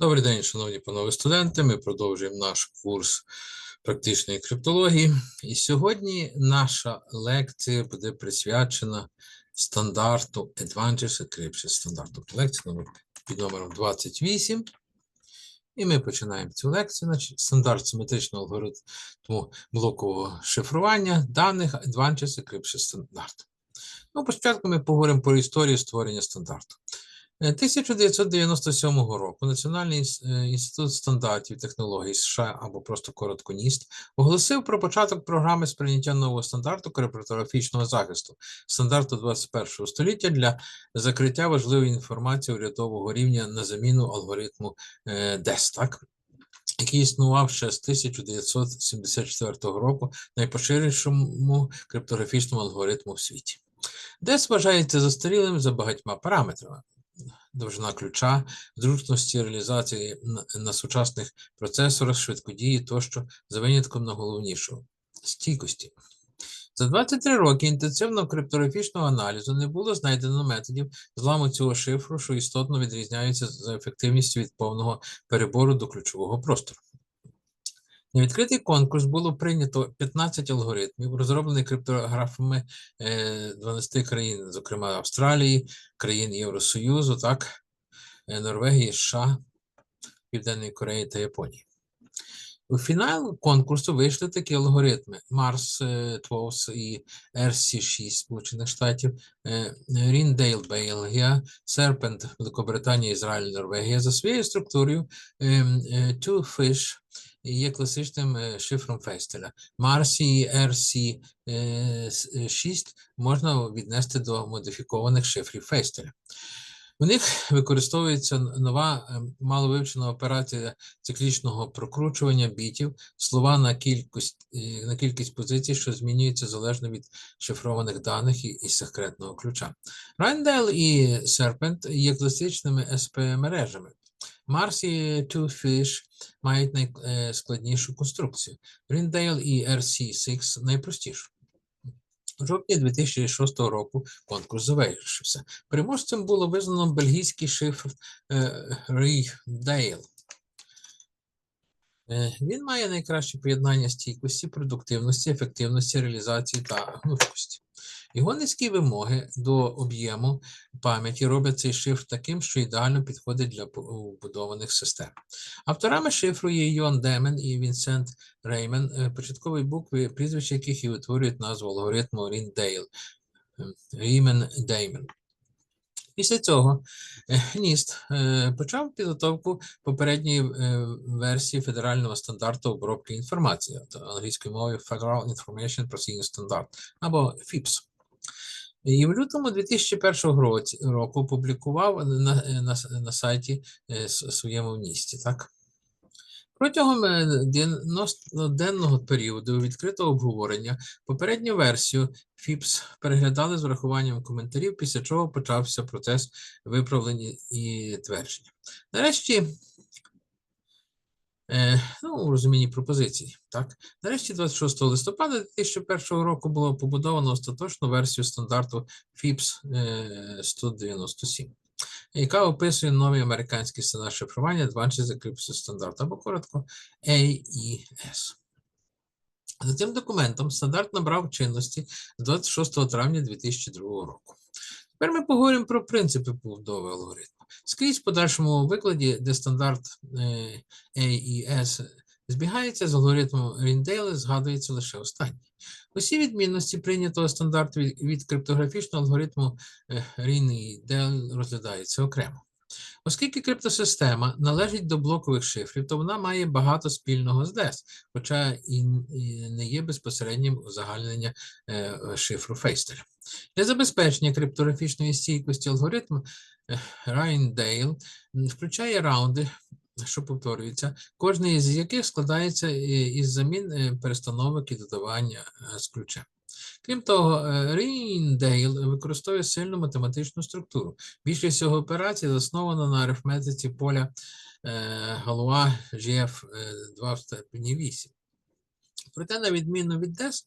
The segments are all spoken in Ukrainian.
Добрий день, шановні панове студенти. Ми продовжуємо наш курс практичної криптології. І сьогодні наша лекція буде присвячена стандарту Advantage Encryption стандарту. Лекція номер під номером 28. І ми починаємо цю лекцію. Значить, стандарт симетричного алгоритму блокового шифрування даних Advantage Encryption стандарт. Ну, спочатку ми поговоримо про історію створення стандарту. Е, 1997 року Національний е, інститут стандартів технологій США або просто коротко НІСТ оголосив про початок програми сприйняття нового стандарту криптографічного захисту, стандарту 21 століття для закриття важливої інформації урядового рівня на заміну алгоритму е, DES, так? який існував ще з 1974 року найпоширенішому криптографічному алгоритму в світі. DES вважається застарілим за багатьма параметрами довжина ключа, зручності реалізації на, сучасних процесорах, швидкодії тощо, за винятком найголовнішого стійкості. За 23 роки інтенсивного криптографічного аналізу не було знайдено методів зламу цього шифру, що істотно відрізняються за ефективністю від повного перебору до ключового простору. На відкритий конкурс було прийнято 15 алгоритмів, розроблених криптографами е, 12 країн, зокрема Австралії, країн Євросоюзу, так, е, Норвегії, США, Південної Кореї та Японії. У фінал конкурсу вийшли такі алгоритми: Mars е, 12 і RC6 Сполучених Штатів, е, Rindale, Бельгія, Serpent, Великобританія, Ізраїль, Норвегія. За своєю структурою ем, е, Two Fish є класичним е, шифром Фейстеля. Марсі і RC6 можна віднести до модифікованих шифрів Фейстеля. У них використовується нова маловивчена операція циклічного прокручування бітів, слова на кількість, е, на кількість позицій, що змінюється залежно від шифрованих даних і, і секретного ключа. Rindale і Serpent є класичними SP-мережами. Mars і Twofish мають найскладнішу конструкцію. Rindale і RC6 найпростішу. У жовтні 2006 року конкурс завершився. Переможцем було визнано бельгійський шифр. Е, Він має найкраще поєднання стійкості, продуктивності, ефективності, реалізації та гнучкості. Його низькі вимоги до об'єму пам'яті роблять цей шифр таким, що ідеально підходить для вбудованих систем. Авторами шифру є Йон Демен і Вінсент Реймен, е, початкові букви, прізвища яких і утворюють назву алгоритму Ріндейл. Рімен Деймен. Після цього е, НІСТ е, почав підготовку попередньої е, версії федерального стандарту обробки інформації, то англійською мовою Federal Information Processing Standard, або FIPS. І в лютому 2001 році, року опублікував на, на, на сайті е, своєму в НІСТі. Так? Протягом е, 90-денного періоду відкритого обговорення попередню версію FIPS переглядали з врахуванням коментарів, після чого почався процес виправлення і твердження. Нарешті, ну, у розумінні пропозицій, так, нарешті 26 листопада 2001 року було побудовано остаточну версію стандарту FIPS е, 197 яка описує новий американський сценар шифрування Advanced Encryption Standard, або коротко AES. За цим документом стандарт набрав чинності з 26 травня 2002 року. Тепер ми поговоримо про принципи побудови алгоритму. Скрізь в подальшому викладі, де стандарт е, AES збігається з алгоритмом Ріндейла, згадується лише останній. Усі відмінності прийнятого стандарту від, криптографічного алгоритму Ріндейл розглядаються окремо. Оскільки криптосистема належить до блокових шифрів, то вона має багато спільного з DES, хоча і, не є безпосереднім узагальнення е, шифру Фейстеля. Для забезпечення криптографічної стійкості алгоритм Райндейл включає раунди, що повторюються, кожний із яких складається е, із замін е, перестановок і додавання е, з ключем. Крім того, Rindale використовує сильну математичну структуру. Більшість його операцій заснована на арифметиці поля Галуа GF 2 в степені 8. Проте, на відміну від DES,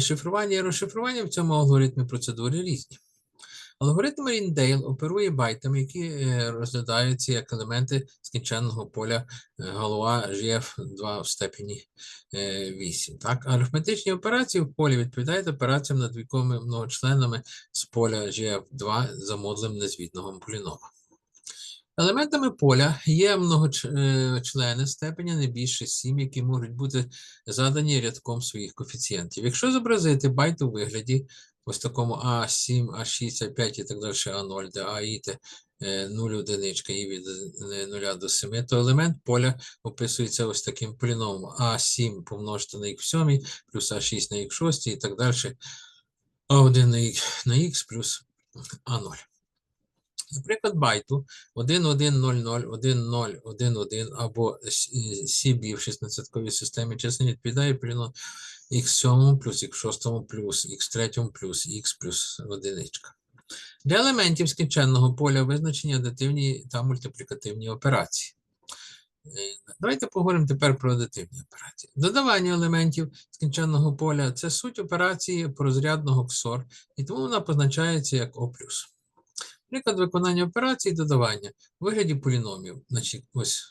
шифрування і розшифрування в цьому алгоритмі процедури різні. Алгоритм Ріндейл оперує байтами, які е, розглядаються як елементи скінченного поля е, голова GF2 в степені е, 8. Так? Арифметичні операції в полі відповідають операціям над віковими многочленами з поля GF2 за модулем незвітного полінома. Елементами поля є многочлени степеня не більше 7, які можуть бути задані рядком своїх коефіцієнтів. Якщо зобразити байт у вигляді ось такому А7, А6, А5 і так далі, А0, де А і Т 0 одиничка і від 0 до 7, то елемент поля описується ось таким поліномом А7 помножити на х7 плюс А6 на х6 і так далі, А1 на х, на х плюс А0. Наприклад, байту 1100, або CB в 16-ковій системі чисел відповідає поліну x7 плюс x6 плюс x3 плюс x плюс одиничка. Для елементів скінченного поля визначені адитивні та мультиплікативні операції. Е, Давайте поговоримо тепер про адитивні операції. Додавання елементів скінченного поля це суть операції порозрядного XOR, і тому вона позначається як O+. Приклад виконання операції додавання у вигляді поліномів. Значить, ось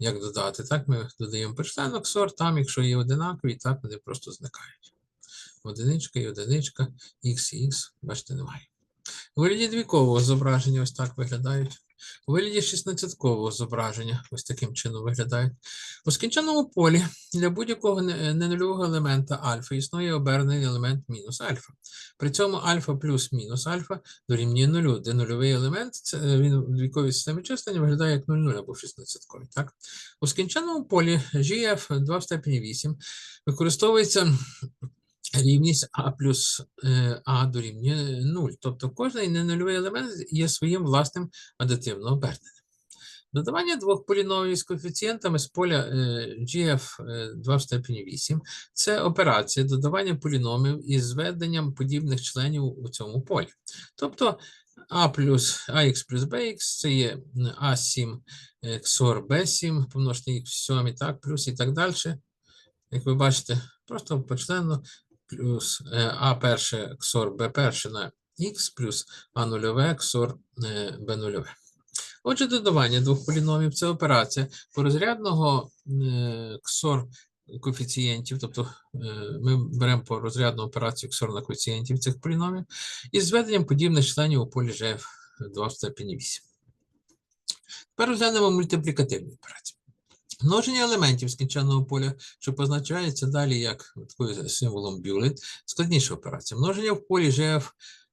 як додати. Так, ми додаємо перчленок XOR, там, якщо є одинакові, так вони просто зникають. Одиничка і одиничка, X і X, бачите, немає. Вигляді двікового зображення ось так виглядають. У вигляді 16-кового зображення ось таким чином виглядають. У скінченому полі для будь-якого не- ненульового елемента альфа існує обернений елемент мінус альфа. При цьому альфа плюс мінус альфа дорівнює нулю, де нульовий елемент е, він у двійковій системі числення виглядає як 0,0 або 16-ковий. Так? У скінченому полі GF 2 в степені 8 використовується рівність А плюс е, А дорівнює 0. Тобто кожен ненульовий елемент є своїм власним адитивно оберненим. Додавання двох поліномів з коефіцієнтами з поля е, GF е, 2 в степені 8 – це операція додавання поліномів із зведенням подібних членів у цьому полі. Тобто А плюс АХ плюс BX – це є А7 XOR B7 помножити х в 7, так, плюс і так далі. Як ви бачите, просто почленно плюс е, А перше XOR B перше на х плюс А нульове XOR е, B нульове. Отже, додавання двох поліномів це операція порозрядного е, XOR коефіцієнтів, тобто ми беремо порозрядну операцію XOR на коефіцієнтів цих поліномів із зведенням подібних членів у полі GF 2 в степені 8. Тепер розглянемо мультиплікативні операції. Множення елементів скінченного поля, що позначається далі як такою символом бюлет, складніша операція. Множення в полі GF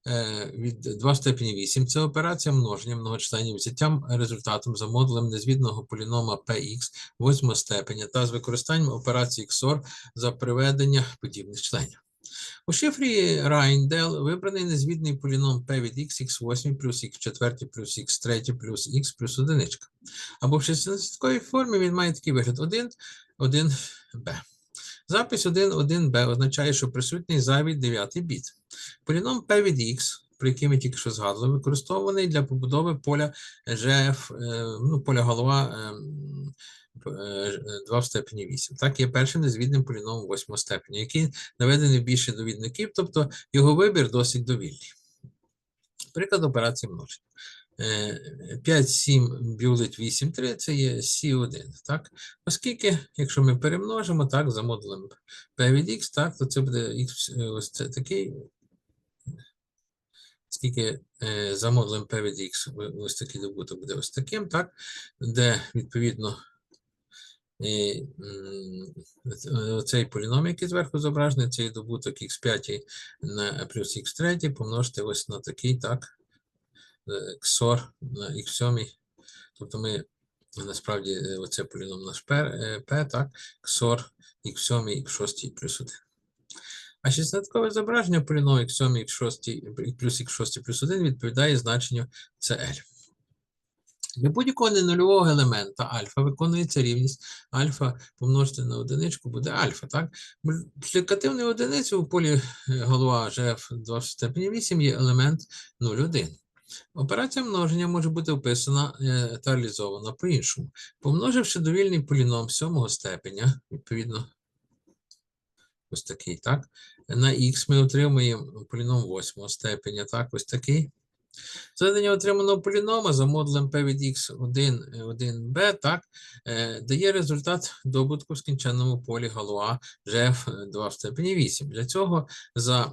е, від 2 степені 8 – це операція множення многочленів взяттям результатом за модулем незвідного полінома px 8 степеня та з використанням операції XOR за приведення подібних членів. У шифрі Райндел вибраний незвідний поліном p від x, x8 плюс x4 плюс x3 плюс x плюс одиничка. Або в 16-ковій формі він має такий вигляд 1, 1b. Запис 1, 1b означає, що присутній зайвий 9 біт. Поліном p від x, про який ми тільки що згадували, використовуваний для побудови поля GF, е, ну, поля голова е, 2 в степені 8. Так, є першим незвідним поліномом 8 степені, який наведений більше довідників, тобто його вибір досить довільний. Приклад операції множення. Е, 5, 7 бюлет 8, 3 це є C1, так? Оскільки, якщо ми перемножимо, так, за модулем P від X, так, то це буде X, ось це такий, оскільки е, за модулем P від X ось такий добуток буде ось таким, так, де, відповідно, і, е, цей поліном, який зверху зображений, цей добуток x5 на плюс x3 помножити ось на такий, так, е, XOR на x7. Тобто ми насправді е, оце поліном наш P, е, так, XOR x7, x6 плюс 1. А 16-кове зображення поліном x7, x6 плюс x6 плюс 1 відповідає значенню CL. Для будь-якого ненульового елемента альфа виконується рівність альфа помножити на одиничку буде альфа. Так? Мультиплікативної одиниці у полі е, голова GF 2 в степені 8 є елемент 0,1. Операція множення може бути описана е, та реалізована по-іншому. Помноживши довільний поліном сьомого степеня, відповідно, ось такий, так? На х ми отримуємо поліном восьмого степеня, так, ось такий. Зведення отриманого полінома за модулем p від x1, 1b, так, е, дає результат добутку в скінченному полі Галуа GF2 в степені 8. Для цього за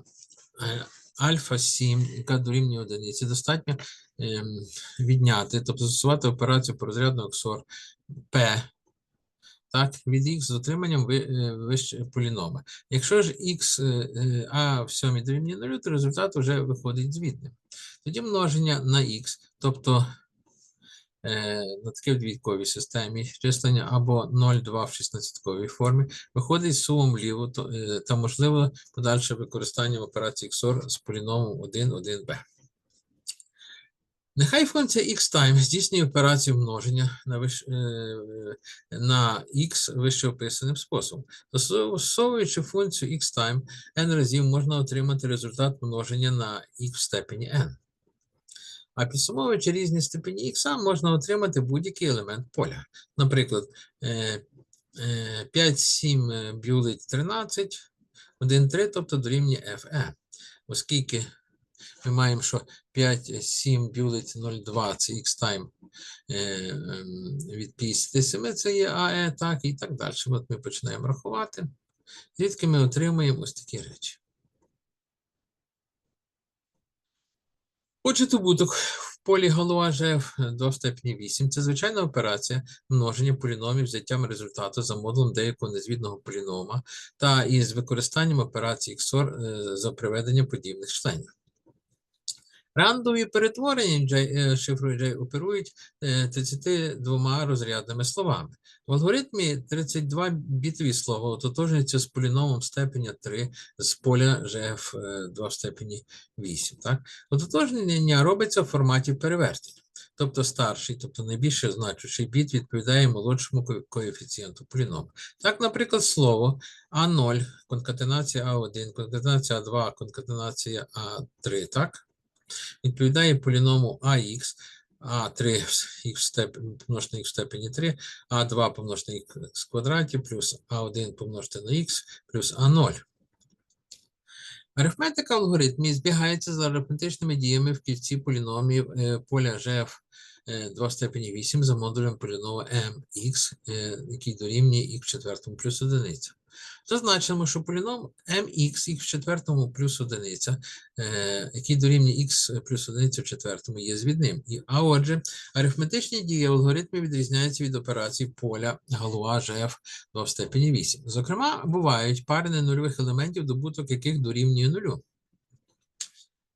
е, альфа 7, яка дорівнює одиниці, достатньо ем, відняти, тобто застосувати операцію по розрядну XOR P так, від x з отриманням е, вище полінома. Якщо ж x е, е, а в сьомій дорівнює 0, то результат вже виходить звідним. Тоді множення на x, тобто на такій двійковій системі числення або 0,2 в 16-ковій формі, виходить сумом вліво е, та можливо подальше використання в операції XOR з поліномом 1, 1b. Нехай функція x-time здійснює операцію множення на, виш... е, на x вище описаним способом. Застосовуючи функцію x-time, n разів можна отримати результат множення на x в степені n. А підсумовуючи різні степені x, можна отримати будь-який елемент поля. Наприклад, е, е, 5, 7 е, бюлить 13, 1, 3, тобто дорівнює fe. Оскільки ми маємо, що 5, 7 бюлить 0,2 це x-time е, ем, від 57, це є AE, так, і так далі. От ми починаємо рахувати, звідки ми отримуємо ось такі речі. Отже, добуток в полі Галуа GF до степені 8 – це звичайна операція множення поліномів взяттям результату за модулем деякого незвідного полінома та із використанням операції XOR е, за приведення подібних членів. Рандові перетворення J, е, шифрою J оперують е, 32 розрядними словами. В алгоритмі 32 бітові слова ототожнюються з поліномом степеня 3 з поля GF 2 в степені 8. Так? Ототожнення робиться в форматі перевертення. Тобто старший, тобто найбільше значущий біт відповідає молодшому коефіцієнту поліному. Так, наприклад, слово А0, конкатенація А1, конкатенація А2, конкатенація А3, так? Відповідає поліному АХ, А3 х помножити на х в степені 3, А2 помножити на х в квадраті, плюс А1 помножити на х, плюс А0. Арифметика в алгоритмі збігається з арифметичними діями в кільці поліномів е, поля GF е, 2 в степені 8 за модулем поліному mx, е, який дорівнює х в четвертому плюс одиниця. Зазначимо, що поліном mx в четвертому плюс одиниця, е, який дорівнює х плюс одиниця в четвертому, є звідним. А отже, арифметичні дії алгоритмів відрізняються від операцій поля Галуа GF 2 в степені 8. Зокрема, бувають пари ненульових елементів, добуток яких дорівнює нулю.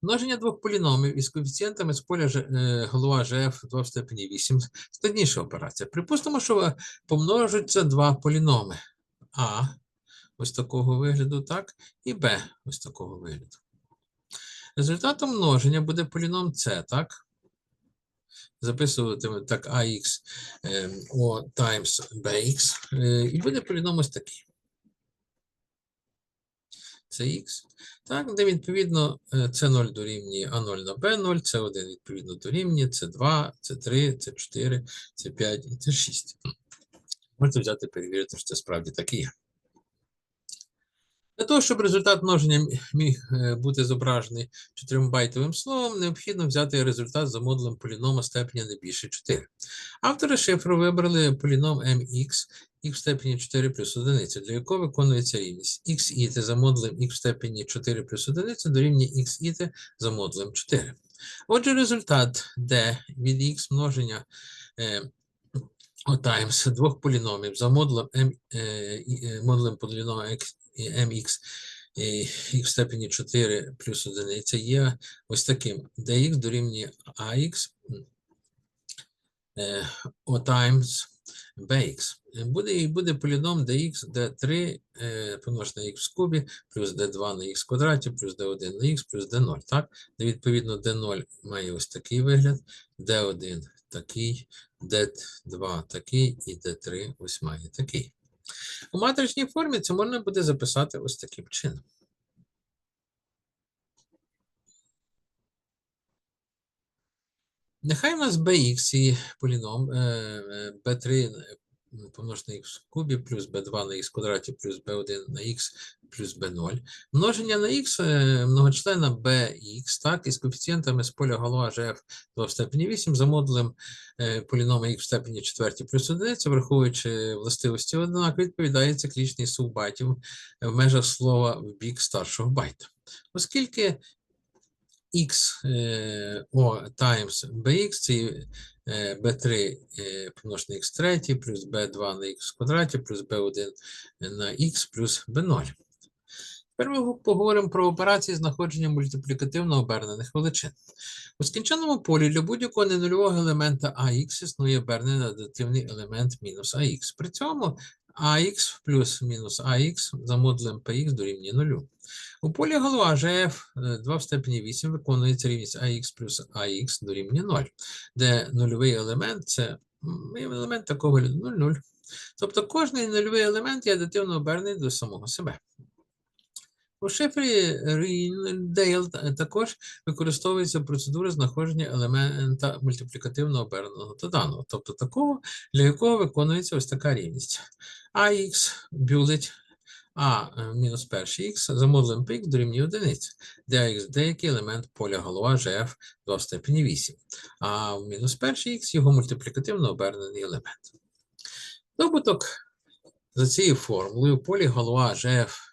Множення двох поліномів із коефіцієнтами з поля Ж- е, Галуа 2 в степені 8 – складніша операція. Припустимо, що помножуються два поліноми А ось такого вигляду, так, і Б ось такого вигляду. Результатом множення буде поліном С, так? Записуватиме так AX е, O times BX, е, і буде поліном ось такий. Це Х, так, де відповідно С0 дорівнює А0 на Б0, С1 відповідно дорівнює С2, С3, С4, С5 і С6. Можете взяти перевірити, що це справді так і є. Для того, щоб результат множення міг е, бути зображений 4-байтовим словом, необхідно взяти результат за модулем полінома степеня не більше 4. Автори шифру вибрали поліном mx, х в степені 4 плюс 1, для якого виконується рівність. іти за модулем х в степені 4 плюс 1 дорівнює іти за модулем 4. Отже, результат d від х множення е, отаймс двох поліномів за модулем m, е, е, модулем полінома x, і mx і х в степені 4 плюс 1 є ось таким. dx дорівнює ax o times bx. Буде, і буде поліном dx d3 е, помножити на х в кубі, плюс d2 на х квадраті, плюс d1 на х, плюс d0, так? Де відповідно d0 має ось такий вигляд, d1 такий, d2 такий і d3 ось має такий. У матричній формі це можна буде записати ось таким чином. Нехай у нас bx і поліном е, е, b3 м, помножити на х в кубі плюс b2 на х квадраті плюс b1 на х плюс b0. Множення на х е, многочлена bx, так, із коефіцієнтами з поля голова gf 2 в степені 8 за модулем е, полінома х в степені 4 плюс 1, враховуючи властивості одинак, відповідає циклічний сув байтів в межах слова в бік старшого байта. Оскільки x е, о times bx це е, b3 е, помножити на x3 плюс b2 на в квадраті плюс b1 на x плюс b0. Тепер ми поговоримо про операції знаходження мультиплікативно обернених величин. У скінченому полі для будь-якого ненульового елемента ax існує обернений адитивний елемент мінус ax. При цьому ax плюс мінус ax за модулем px дорівнює нулю. У полі голова GF 2 в степені 8 виконується рівність ax плюс ax дорівнює 0, де нульовий елемент це елемент такого вигляду 0, 0. Тобто кожний нульовий елемент є адитивно обернений до самого себе. У шифрі Ріндейл також використовується процедура знаходження елемента мультиплікативно оберненого та даного, тобто такого, для якого виконується ось така рівність. ax бюлеть а мінус перший х за модулем px дорівнює одиниці, де х деякий елемент поля голова GF 2 в степені 8, а мінус перший х його мультиплікативно обернений елемент. Добуток за цією формулою полі голова GF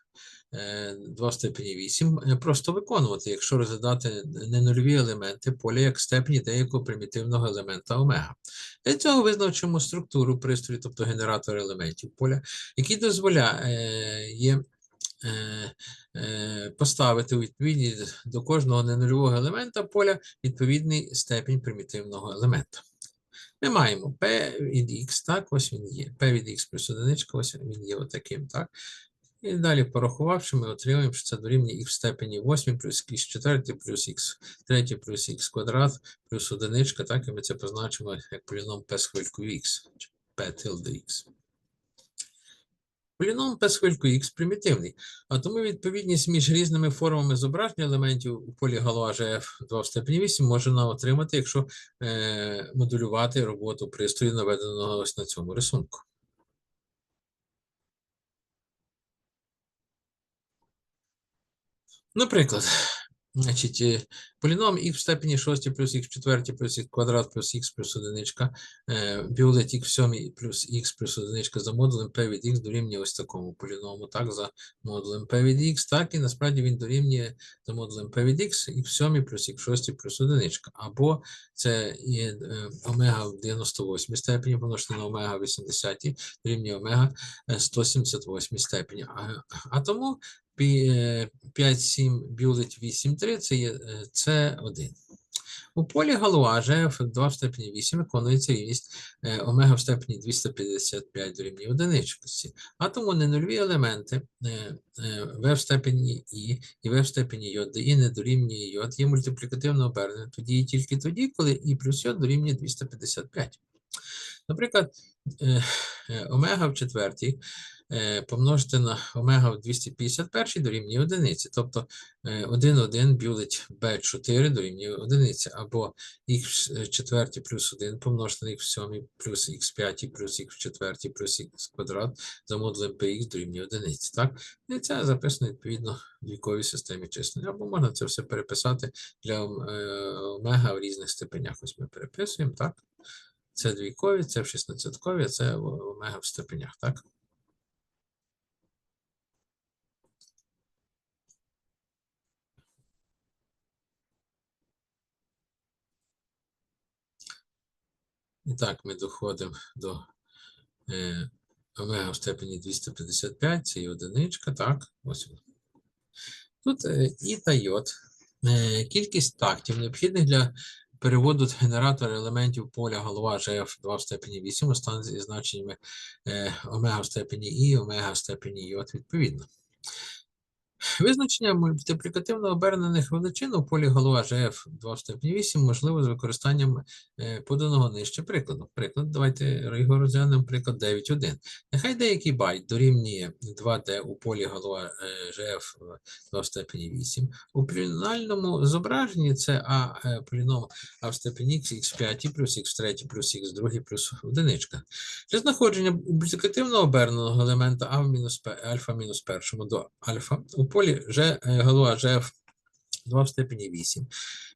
2 в степені 8 е, просто виконувати, якщо розглядати ненульові елементи поля як степені деякого примітивного елемента омега. Для цього визначимо структуру пристрою, тобто генератор елементів поля, який дозволяє е, е, поставити у відповідність до кожного ненульового елемента поля відповідний степінь примітивного елемента. Ми маємо P від X, так, ось він є. P від X плюс одиничка, ось він є отаким, так. І далі, порахувавши, ми отримуємо, що це дорівнює х в степені 8 плюс х 4 плюс х 3 плюс х квадрат плюс одиничка, так, і ми це позначимо як поліном p з хвилькою х, p tilde х. Поліном p з хвилькою х примітивний, а тому відповідність між різними формами зображення елементів у полі голова GF 2 в степені 8 можна отримати, якщо е, модулювати роботу пристрою, наведеного ось на цьому рисунку. Наприклад, значить, е, поліном х в степені 6 плюс х в 4 плюс х квадрат плюс х плюс одиничка, е, біолет х в 7 плюс х плюс одиничка за модулем p від х дорівнює ось такому поліному, так, за модулем p від х, так, і насправді він дорівнює за модулем p від х, х в 7 плюс х в 6 плюс одиничка, або це є е, омега в 98 степені помножити на омега в 80 дорівнює омега е, 178 степені. А, а тому 5,7 бюлет 8,3 це є е, С1. У полі голова GF 2 в степені 8 виконується рівність е, омега в степені 255 дорівнює одиничкості. А тому ненульові елементи е, В в степені І і В в степені J, де І не дорівнює J, є мультиплікативно обернені тоді і тільки тоді, коли І плюс J дорівнює 255. Наприклад, омега в четвертій е, помножити на омега в 251 дорівнює одиниці. Тобто 1, 1 бюлеть b4 дорівнює одиниці, або х в четвертій плюс 1 помножити на х в 7 плюс х5 плюс х в четвертій плюс х квадрат за модулем px дорівнює одиниці. Так? І це записано відповідно в віковій системі числення. Або можна це все переписати для омега в різних степенях. Ось ми переписуємо, так? Це двійкові, це в 16-кові, а це омега в степенях, так? І так, ми доходимо до е, омега в степені 255, це і одиничка, так, ось. Тут е, і та йод. Е, кількість тактів, необхідних для переводу генератора елементів поля голова GF 2 в степені 8 стане зі значеннями е, омега в степені І, омега в степені Й відповідно. Визначення мультиплікативно обернених величин у полі голова GF 2 в степені 8 можливо з використанням е, поданого нижче прикладу. Приклад, давайте його розглянемо, приклад 9.1. Нехай деякий байт дорівнює 2D у полі голова е, GF 2 в степені 8. У полінальному зображенні це А е, поліном А в степені x, x5 плюс x3 плюс x2 плюс одиничка. Для знаходження мультиплікативно оберненого елемента А в мінус альфа мінус першому до альфа у полі G, е, голова GF 2 в степені 8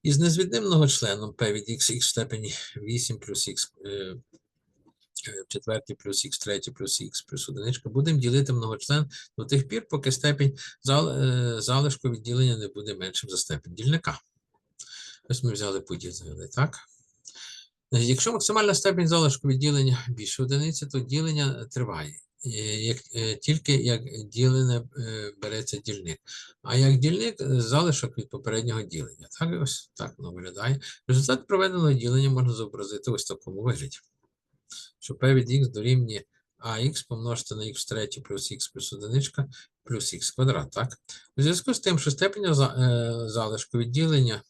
із незвіднимого членом P від x, x в степені 8 плюс x е, е, в четвертій плюс x третій плюс x плюс одиничка. Будемо ділити многочлен до тих пір, поки степінь зал, залишку відділення не буде меншим за степень дільника. Ось ми взяли поділили, так? Якщо максимальна степень залишку відділення більше одиниці, то ділення триває. Е, Як, е, тільки як ділене е, береться дільник. А як дільник залишок від попереднього ділення. Так, ось так воно виглядає. Результат проведеного ділення можна зобразити ось в такому вигляді. Що p від x дорівнює ax помножити на x в третій плюс x плюс одиничка плюс x квадрат. Так? У зв'язку з тим, що е, залишку відділення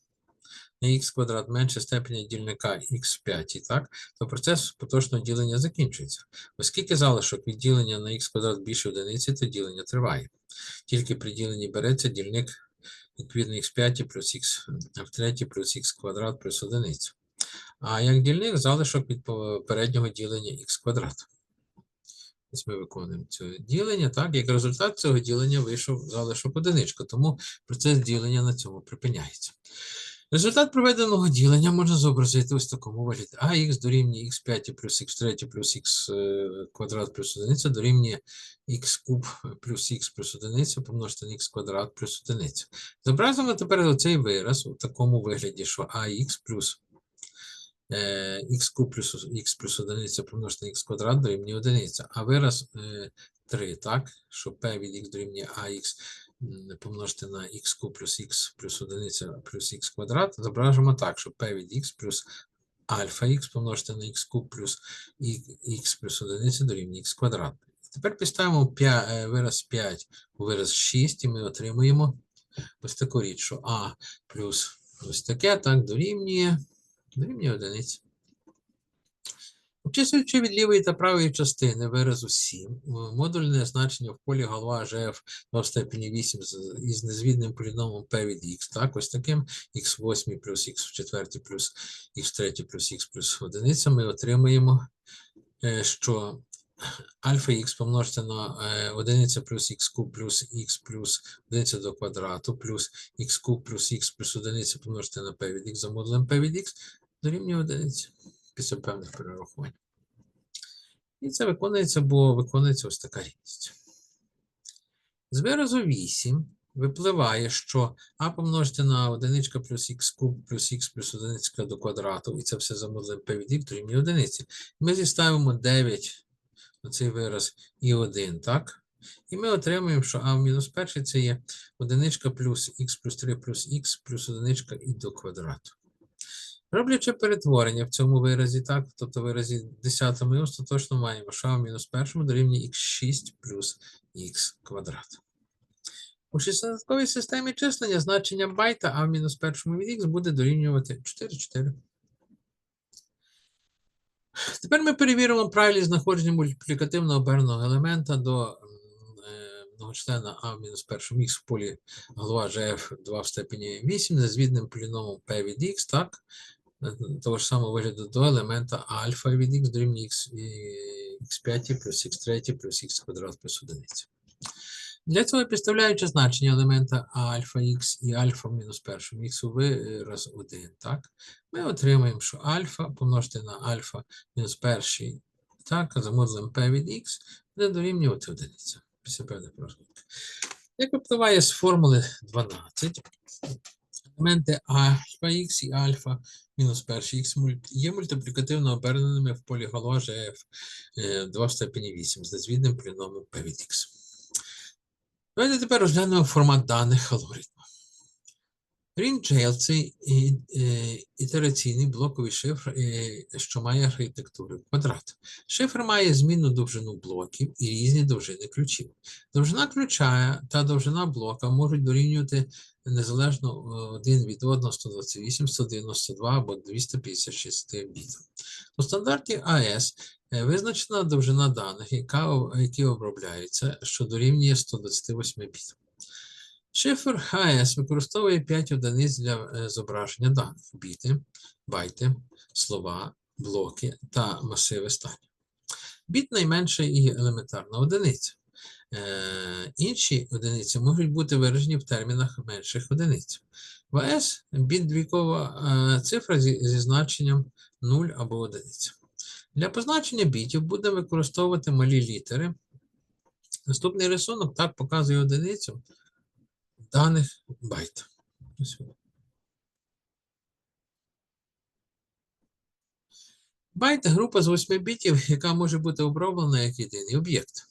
на х квадрат менше степеня дільника х в п'ятій, так, то процес поточного ділення закінчується. Оскільки залишок від ділення на х квадрат більше одиниці, то ділення триває. Тільки при діленні береться дільник відповідно х в п'ятій плюс х в третій плюс х квадрат плюс одиниця. А як дільник залишок від попереднього ділення х квадрат. Ось ми виконуємо це ділення, так, як результат цього ділення вийшов залишок одиничка, тому процес ділення на цьому припиняється. Результат проведеного ділення можна зобразити ось в такому вигляді. АХ дорівнює х5 плюс х3 плюс х квадрат плюс 1 дорівнює х куб плюс х плюс 1 помножити на х квадрат плюс 1. Зобразимо тепер оцей вираз у такому вигляді, що АХ плюс е, х куб плюс х плюс 1 помножити на х квадрат дорівнює 1. А вираз е, 3, так, що p від х дорівнює ах помножити на х плюс х плюс 1 плюс х квадрат, зображимо так, що p від х плюс альфа х помножити на х куб плюс х плюс 1 дорівнює х квадрат. Тепер підставимо п'я- е, вираз 5 у вираз 6, і ми отримуємо ось таку річ, що а плюс ось таке, так, дорівнює, дорівнює одиниці. Обчислюючи від лівої та правої частини виразу 7, е, модульне значення в полі голова GF 2 в степені 8 із незвідним поліномом p від x, так, ось таким x8 плюс x в четвертій плюс x3 плюс x плюс одиниця, ми отримаємо, е, що альфа х помножити на е, одиниця плюс х куб плюс х плюс одиниця до квадрату плюс х куб плюс х плюс одиниця помножити на p від x за модулем p від x дорівнює одиниці після певних перерахувань. І це виконується, бо виконується ось така рівність. З виразу 8 випливає, що а помножити на одиничка плюс х куб плюс х плюс одиничка до квадрату, і це все за модулем p дорівнює одиниці. Ми зіставимо 9 на цей вираз і 1, так? І ми отримуємо, що а в мінус перший це є одиничка плюс х плюс 3 плюс х плюс одиничка і до квадрату. Роблячи перетворення в цьому виразі, так, тобто в виразі 10 ми остаточно маємо, в мінус першому дорівнює х6 плюс х квадрат. У шістдесятковій системі числення значення байта а в мінус першому від х буде дорівнювати 4, 4. Тепер ми перевіримо правильність знаходження мультиплікативно оберненого елемента до е, многочлена а в мінус першому х в полі голова GF 2 в степені 8 з звідним поліномом p від x, так? Е, Того ж самого вигляду до елемента альфа від x дорівнює x, x5 плюс x3 плюс x квадрат плюс 1. Для цього підставляючи значення елемента альфа х і альфа мінус першому х у вираз 1, так? Ми отримаємо, що альфа помножити на альфа мінус перший, так, за модулем p від x буде дорівнювати одиниця після певних розрахунків. Як випливає з формули 12, елементи альфа х і альфа мінус перший х є мультиплікативно оберненими в полі Галожа F2 в степені 8 з незвідним поліномом p від x. Давайте тепер розглянемо формат даних алгоритму. Ring-jail – це е, ітераційний блоковий шифр, е, що має архітектуру квадрат. Шифр має змінну довжину блоків і різні довжини ключів. Довжина ключа та довжина блока можуть дорівнювати незалежно е, один від одного 128, 192 або 256 бітів. У стандарті АЕС е, визначена довжина даних, які обробляються, що дорівнює 128 бітів. Шифр АЕС використовує 5 одиниць для е, зображення даних: біти, байти, слова, блоки та масиви станів. Біт найменша і елементарна одиниця. Е, інші одиниці можуть бути виражені в термінах менших одиниць. В АЕС біт двікова е, цифра зі, зі значенням 0 або 1. Для позначення бітів будемо використовувати малі літери. Наступний рисунок так показує одиницю даних байт. Байт – група з 8 бітів, яка може бути оброблена як єдиний об'єкт.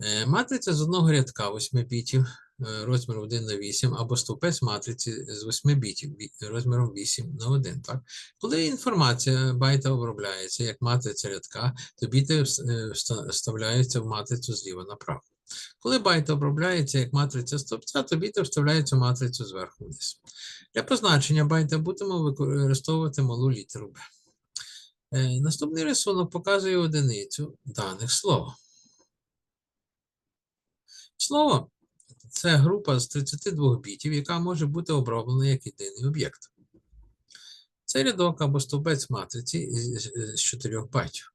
Е, Матриця з одного рядка 8 бітів е, розміром 1 на 8 або стовпець матриці з 8 бітів розміром 8 на 1. Так? Коли інформація байта обробляється як матриця рядка, то біти е, вставляються в матрицю зліва направо. Коли байт обробляється як матриця стовпця, то біти вставляються в матрицю зверху вниз. Для позначення байта будемо використовувати малу літеру Б. Е, Наступний рисунок показує одиницю даних слова. Слово це група з 32 бітів, яка може бути оброблена як єдиний об'єкт. Це рядок або стовбець матриці з 4 байтів.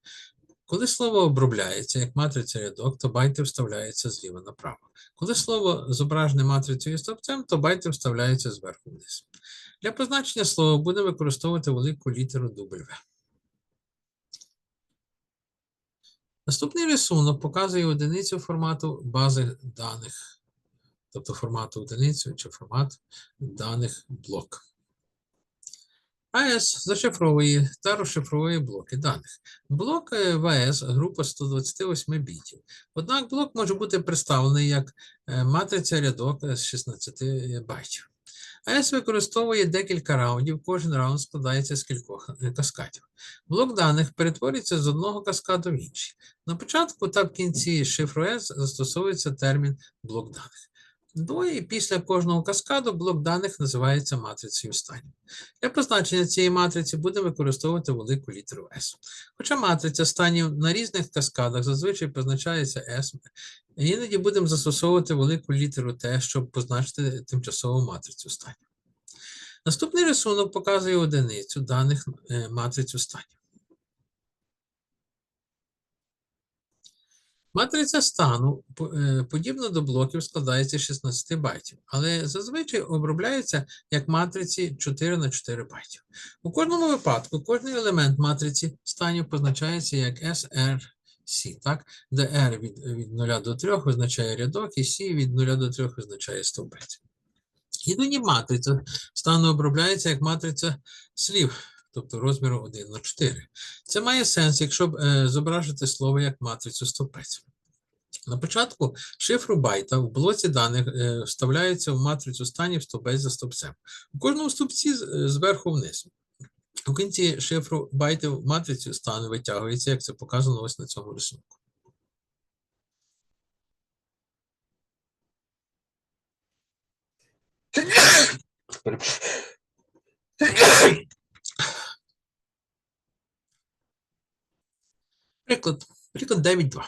Коли слово обробляється як матриця рядок, то байти вставляються зліва направо. Коли слово зображене матрицею стовпцем, то байти вставляються зверху вниз. Для позначення слова будемо використовувати велику літеру W. Наступний рисунок показує одиницю формату бази даних, тобто формату одиницю чи формат даних блок. АЕС зашифровує та розшифровує блоки даних. Блок е, в АЕС група 128 бітів. Однак блок може бути представлений як е, матриця рядок з 16 байтів. АЕС використовує декілька раундів, кожен раунд складається з кількох е, каскадів. Блок даних перетворюється з одного каскаду в інший. На початку та в кінці шифру АЕС застосовується термін блок даних. До і після кожного каскаду блок даних називається матрицею станів. Для позначення цієї матриці будемо використовувати велику літеру S. Хоча матриця станів на різних каскадах зазвичай позначається S, іноді будемо застосовувати велику літеру T, щоб позначити тимчасову матрицю станів. Наступний рисунок показує одиницю даних е, матрицю станів. Матриця стану, е, подібно до блоків, складається з 16 байтів, але зазвичай обробляється як матриці 4 на 4 байтів. У кожному випадку кожний елемент матриці станів позначається як SRC, так? де R від, від 0 до 3 визначає рядок, і C від 0 до 3 визначає стовпець. Іноді матриця стану обробляється як матриця слів, тобто розміру 1 на 4. Це має сенс, якщо б, е, зображити слово як матрицю стовпець. На початку шифру байта в блоці даних е, вставляється в матрицю станів стовпець за стовпцем. У кожному стовпці з- е, зверху вниз. У кінці шифру байтів в матрицю стану витягується, як це показано ось на цьому рисунку. Приклад, приклад 9.2.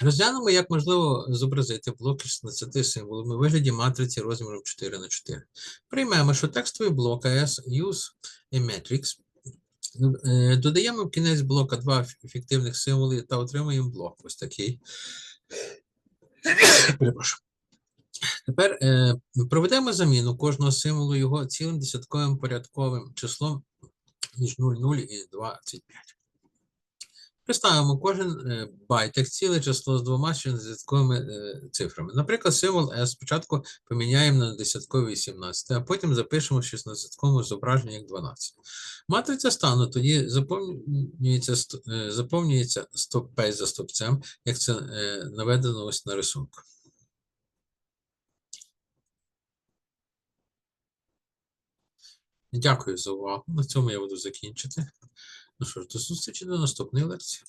Розглянемо, як можливо зобразити блок 16 символами у вигляді матриці розміром 4 на 4. Приймемо, що текстовий блок AS use a matrix. Додаємо в кінець блока два фі- фіктивних символи та отримуємо блок ось такий. Перепрошую. Тепер е, проведемо заміну кожного символу його цілим десятковим порядковим числом між 0,0 і 25. Представимо кожен е, байт як ціле число з двома десятковими е, цифрами. Наприклад, символ S спочатку поміняємо на десятковий 17, а потім запишемо в 16-ковому зображенні як 12. Матриця стану тоді заповнюється, е, заповнюється стопець за стопцем, як це наведено ось на рисунку. Дякую за увагу. На цьому я буду закінчити. Ну що ж, до зустрічі до наступної лекції.